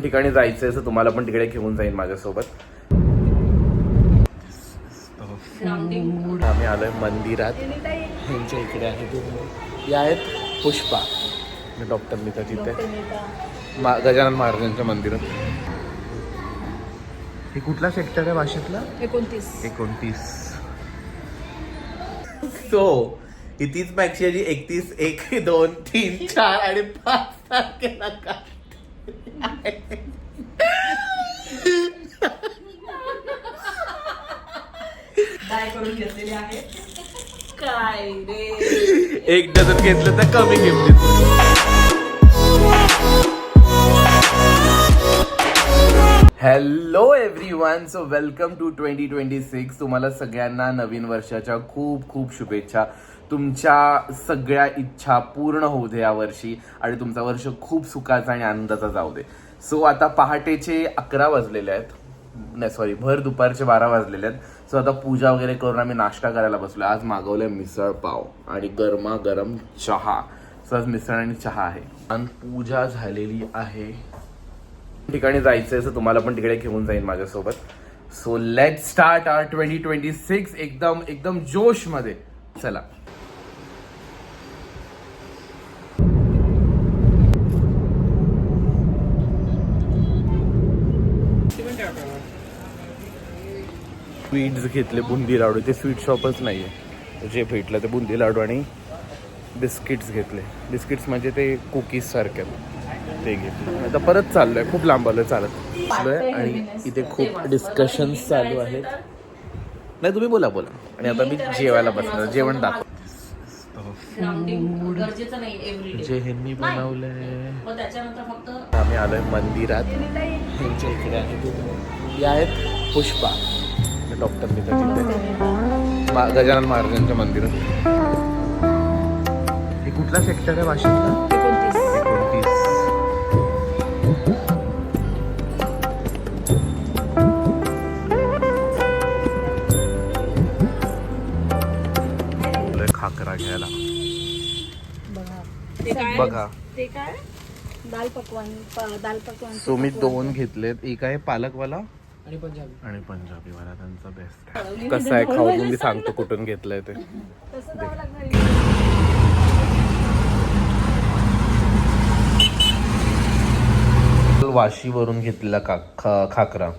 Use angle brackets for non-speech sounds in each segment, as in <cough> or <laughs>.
ठिकाणी जायचंय असं तुम्हाला पण तिकडे घेऊन जाईन माझ्यासोबत. आम्ही आलोय मंदिरात. यांच्या इकडे आहे या आहेत पुष्पा. डॉक्टर नीता तिथे. मा- गजानन महाराजांच्या मंदिरात. हे कुठला सेक्टर आहे भाषेतला? एकोणतीस. एकोणतीस. सो ही तीच मॅक्सी आहे जी एकतीस एक दोन तीन चार आणि पाच तारखेला काढते. डाय करून घेतलेली आहे काय रे? एक डझन घेतलं तर कमी किमतीत hello everyone so welcome to twenty twenty six तुम्हाला सगळ्यांना नवीन वर्षाच्या खूप खूप शुभेच्छा. तुमच्या सगळ्या इच्छा पूर्ण होऊ दे यावर्षी आणि तुमचा वर्ष खूप सुखाचा आणि आनंदाचा जाऊ दे. सो आता पहाटेचे अकरा वाजलेले आहेत. नाही सॉरी भर दुपारचे बारा वाजलेले आहेत. सो आता पूजा वगैरे करून आम्ही नाश्ता करायला बसलो आज मागवलंय मिसळ पाव आणि गरमागरम चहा. सो आज मिसळ आणि चहा आहे. आणि पूजा झालेली आहे. ठिकाणी जायचंय असं तुम्हाला पण तिकडे घेऊन जाईन माझ्यासोबत. So let start our twenty twenty six एकदम एकदम जोशमध्ये चला. स्वीट्स घेतले बुंदी लाडू. ते स्वीट शॉपच नाहीये. जे भेटलं ते बुंदी लाडू आणि बिस्किट्स घेतले. बिस्किट्स म्हणजे ते कुकीज सारखे ते घेतले. आता परत चाललोय खूप लांब आलोय चालत चाललोय आणि इथे खूप डिस्कशन्स चालू आहेत. नाही तुम्ही बोला बोला. आणि आता मी जेवायला बसणार जेवण दाखव. नाही जे ह्यांनी बनवलंय. आम्ही आलोय मंदिरात. यांच्या इकडे आहे या आहेत पुष्पा. डॉक्टर तिथे. गजानन महाराजांच्या मंदिरात हे कुठला सेक्टर आहे आलोय खाकरा घ्यायला. बघा. ते काय? दाल पकवान दाल पकवान. सो मी दोन घेतलेत. एक आहे पालकवाला आणि पंजाबी. आणि पंजाबी वाला त्यांचा बेस्ट कसं आहे खाऊन मी सांगतो कुठून घेतलंय ते. लागणार वाशीवरून घेतलेला का खा खाकरा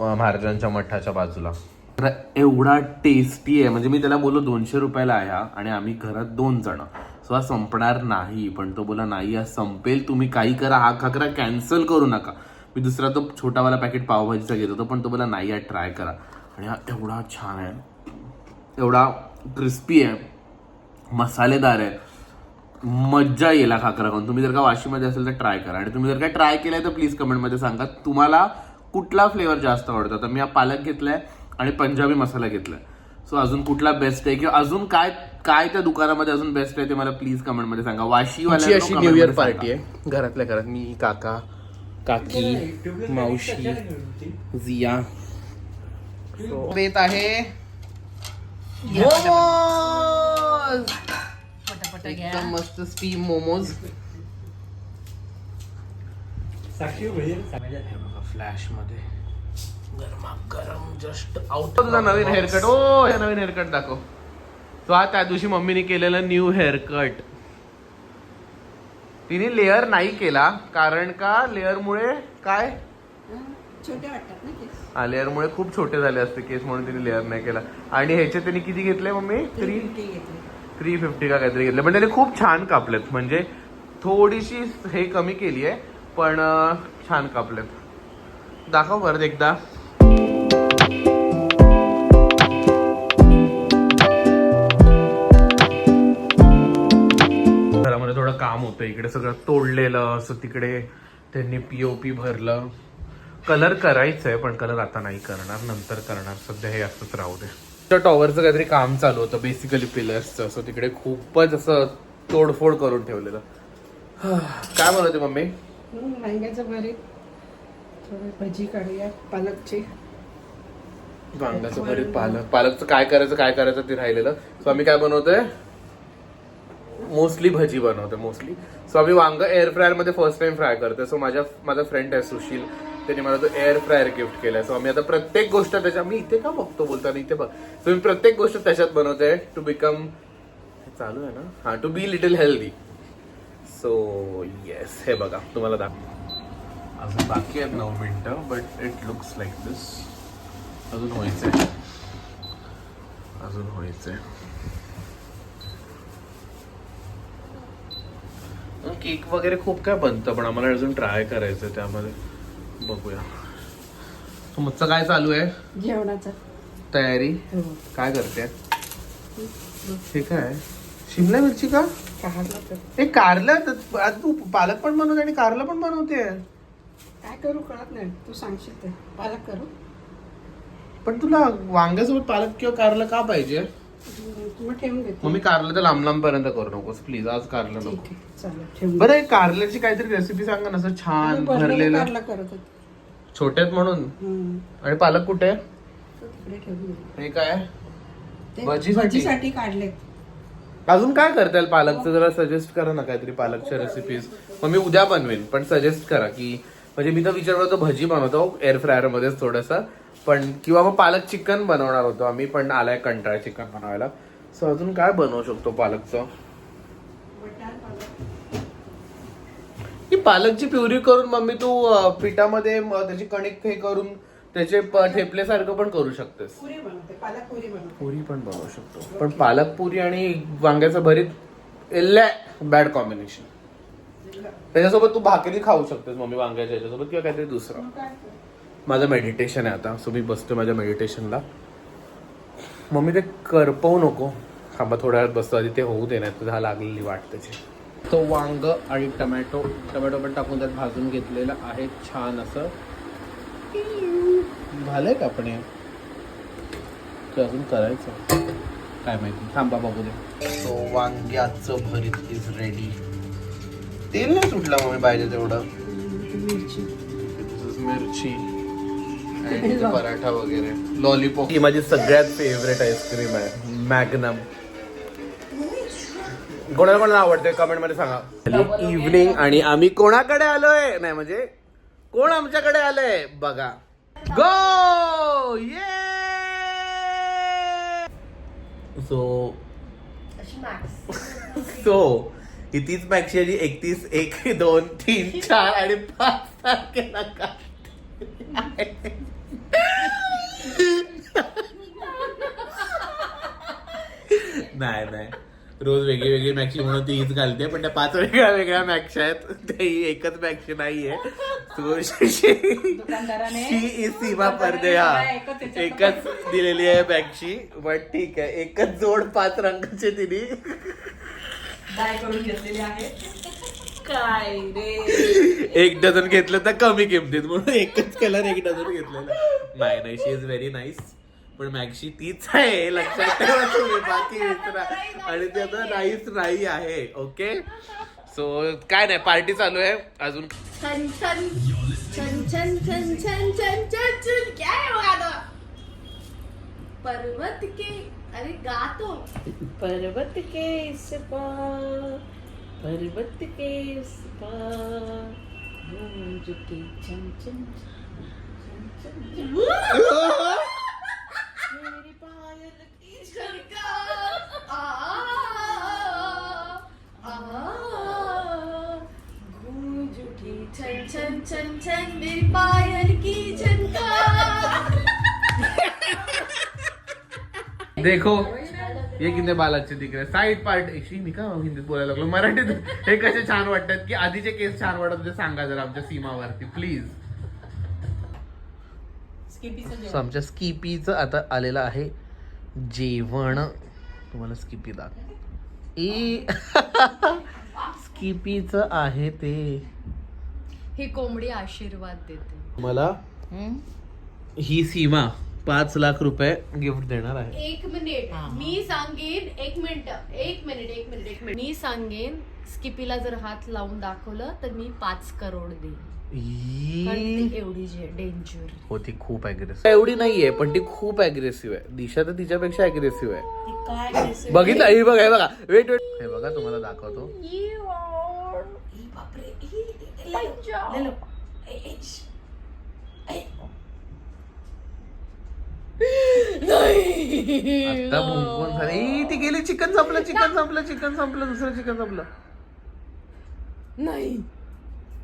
महाराजांच्या मठाच्या बाजूला. तर एवढा टेस्टी आहे. म्हणजे मी त्याला बोललो दोनशे रुपयाला आहे हा आणि आम्ही घरात दोन जण. सो हा संपणार नाही पण तो बोला नाही हा संपेल. तुम्ही काही करा. हा खाकरा कॅन्सल करू नका. मी दुसरा तो छोटावाला पॅकेट पावभाजीचा घेत होतो पण तो बोला नाही हा ट्राय करा. आणि हा एवढा छान आहे. एवढा क्रिस्पी आहे. मसालेदार आहे. मज्जा येईल हा खाकरा खाऊन. तुम्ही जर का वाशीमध्ये असेल तर ट्राय करा. आणि तुम्ही जर का ट्राय केलाय तर प्लीज कमेंटमध्ये सांगा. तुम्हाला कुठला फ्लेवर जास्त आवडतो? तर मी हा पालक घेतलाय आणि पंजाबी मसाला घेतलाय. सो अजून कुठला बेस्ट आहे? किंवा अजून काय काय त्या दुकानामध्ये अजून बेस्ट आहे ते मला प्लीज कमेंटमध्ये सांगा. वाशी अशी न्यू इयर पार्टी आहे. घरातल्या घरात मी काका काकी मावशी जिया. येत आहे. एकदम मस्त स्टीम मोमोज. फ्लॅशमध्ये. गरमा गरम जस्ट आउट तुझा नवीन हेअरकट ओ हे नवीन हेअरकट दाखव. तो हा त्या दिवशी मम्मीने केलेलं न्यू हेअरकट तिने लेअर नाही केला कारण का? लेअर मुळे काय? छोटे वाटतात ना केस. हा लेअर मुळे खूप छोटे झाले असते केस म्हणून तिने लेअर नाही केला. आणि ह्याचे त्यांनी किती घेतले मम्मी? थ्री थ्री फिफ्टी का काहीतरी घेतले. पण त्याने खूप छान कापलेत. म्हणजे थोडीशी हे कमी केली आहे पण अं, छान कापलेत. दाखव परत एकदा. काम होतं. इकडे सगळं तोडलेलं असं तिकडे त्यांनी पीओपी भरलं. कलर करायचंय पण कलर आता नाही करणार. नंतर करणार. सध्या हे असंच राहू दे. त्या टॉवरचं काहीतरी काम चालू होतं बेसिकली पिलर्सचं असं तिकडे खूपच असं तोडफोड करून ठेवलेलं. काय म्हणत होती मम्मी? वांग्याचं भरीत. थोडी भजी काढूया पालकची. वांग्याचं भरीत पालक. पालकचं काय करायचं काय करायचं ते राहिलेलं. सो आम्ही काय बनवतोय? मोस्टली भजी बनवते मोस्टली. सो आम्ही वांग एअर फ्रायरमध्ये फर्स्ट टाइम फ्राय करते सो माझ्या माझा फ्रेंड आहे सुशील. त्याने मला तो एअर फ्रायर गिफ्ट केलाय. सो आम्ही आता प्रत्येक गोष्ट त्याच्या मी इथे का बघतो बोलताना? इथे बघ. सो मी प्रत्येक गोष्ट त्याच्यात बनवते टू बिकम चालू आहे ना? हा to be little healthy so yes हे बघा तुम्हाला दाखव अजून बाकी आहेत नऊ मिनटं but it looks like this अजून व्हायचंय. अजून व्हायचंय. केक वगैरे खूप काय बनतं पण आम्हाला अजून ट्राय करायचं त्यामध्ये. बघूया. तुमचं काय चालू आहे? जेवणाचा. तयारी? हो. काय करते? हे काय? शिमला मिरची का? हे कारलं तू पालक पण बनवते आणि कारलं पण बनवते. काय करू कळत नाही. तू सांगशील ते. पालक करू. पण तुला वांग्यासोबत पालक किंवा कारलं का पाहिजे? मग ठेवून घेते मग मी कारलं तर लांब लांब पर्यंत करू नकोस प्लीज आज कारलं ठीक नको. आहे चालेल ठेवून बरं हे कारल्याची काहीतरी रेसिपी सांगा ना असं छान भरलेलं कारला करत होते. छोट्यात म्हणून? हम्म. आणि पालक कुठे? तो तिकडे ठेवून घे. हे काय? ते भजीसाठी? भजीसाठी काढले अजून काय करता येईल पालकचं? जरा सजेस्ट करा ना काहीतरी पालकच्या रेसिपीज मग मी उद्या बनवेन पण सजेस्ट करा की म्हणजे मी तर विचार करतो भजी बनवतो एअर फ्रायर मध्येच थोडंसं. पण किंवा मग पालक चिकन बनवणार होतो आम्ही पण आलाय कंटाळा चिकन बनवायला. सो अजून काय बनवू शकतो पालकचं? ही पालकची प्युरी करून मम्मी तू पिठामध्ये त्याची कणिक हे करून त्याचे ठेपल्यासारखं पण करू शकतेस. पुरी पण बनवू शकतो. पण पालक पुरी आणि वांग्याचं भरीत बॅड कॉम्बिनेशन त्याच्यासोबत तू भाकरी खाऊ शकतेस मम्मी वांग्याच्या याच्यासोबत किंवा काहीतरी दुसरं? माझं मेडिटेशन आहे आता. सो मी बसतो माझ्या मेडिटेशनला मम्मी ते करपवू नको. थांबा थोड्या वेळात बसतो. आधी ते होऊ दे नाही तुझा लागलेली वाट त्याची. तो वांग आणि टमॅटो टमॅटो पण टाकून त्यात भाजून घेतलेलं आहे. छान असं. झालंय का आपण हे? ते अजून करायचं. काय माहिती? थांबा बघू दे. तो वांग्याचं भरीत इज रेडी तेल नाही सुटलं मग पाहिजे तेवढं. मिरची. मिरची. <laughs> आणि ते पराठा वगैरे. लॉलीपॉप ही माझी सगळ्यात फेवरेट आईस्क्रीम आहे. मॅग्नम कोणाला कोणाला आवडते कमेंटमध्ये सांगा. इव्हनिंग आणि आम्ही कोणाकडे आलोय? नाही म्हणजे कोण आमच्याकडे आलंय? बघा. गो ये सो सो ही तीच मॅक्सी आहे जी एकतीस एक दोन तीन चार आणि पाच तारखेला. नाही नाही. रोज वेगळी वेगळी मॅक्सी म्हणून ती हीच घालते पण त्या पाच वेगळ्या वेगळ्या मॅक्सी आहेत. ते एकच मॅक्सी नाहीये. शी इज सीमा पडदे हा एकच दिलेली आहे मॅक्सी बट ठीक आहे. एकच जोड पाच रंगाचे तिने काय रे एक डझन घेतलं तर कमी किमतीत म्हणून एकच कलर एक डझन घेतलेलं नाही नाही शी इज व्हेरी नाईस पण मॅक्सी तीच आहे लक्षात ठेवा तुम्ही बाकी आणि ते आता नाईस नाही आहे ओके सो काय नाही पार्टी चालू आहे अजून छन छन छन छन छन छन छन छन छन क्या है वो गाना पर्वत के, अरे गा तो। पर्वत के इस पार, पर्वत के इस पार, गूंज के छन छन मेरी पायल की छन छन छन छन मेरी पायल देखो ये किती बालाचे तिकडे साईड पार्ट एकशी मी का हिंदीत बोलायला लागलो? मराठीत. हे कसे छान वाटतात की आधीचे केस छान वाटत होते सांगा जरा आमच्या सीमावरती प्लीज आमच्या स्किपीचं आता आलेलं आहे जेवण. तुम्हाला स्किपी दाख. ए स्किपीचं आहे ते. ही कोंबडी आशीर्वाद देते. मला ही सीमा. पाच लाख रुपये गिफ्ट देणार आहे. एक मिनिट. मी सांगेन एक मिनिट. एक मिनिट एक मिनिट एक मिनिट. मी सांगेन स्किपीला जर हात लावून दाखवलं तर मी पाच करोड देईन. ई. एवढी जे डेंजर हो ती खूप अग्रेसिव्ह एवढी नाहीये पण ती खूप अग्रेसिव्ह आहे. दिशा तर तिच्यापेक्षा अग्रेसिव्ह आहे. काय बघितलं? हे बघा हे बघा. वेट वेट हे बघा तुम्हाला दाखवतो. बापरे ई, ई, ले लो, ले. लो. ए, ए, श. आता <laughs> भुंकून झाली. ई, ती गेली. चिकन संपलं चिकन संपलं चिकन संपलं दुसरं चिकन संपलं. नाही.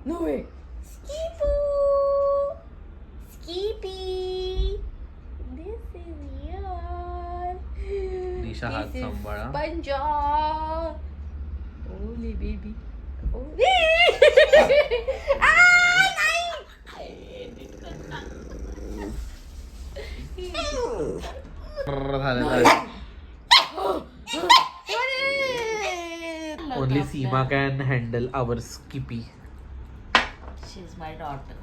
No way. Skippy. Skippy. This is your Disha हात सांभाळा. पंजाब. ओली baby only Seema can handle our Skippy my daughter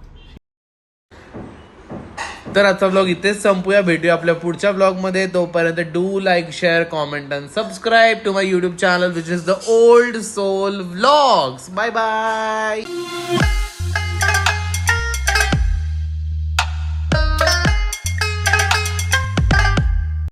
तर आजचा ब्लॉग इथेच संपूया. भेटूया आपल्या पुढच्या ब्लॉगमध्ये. तोपर्यंत do like share comment and subscribe to my YouTube channel which is the old soul vlogs bye bye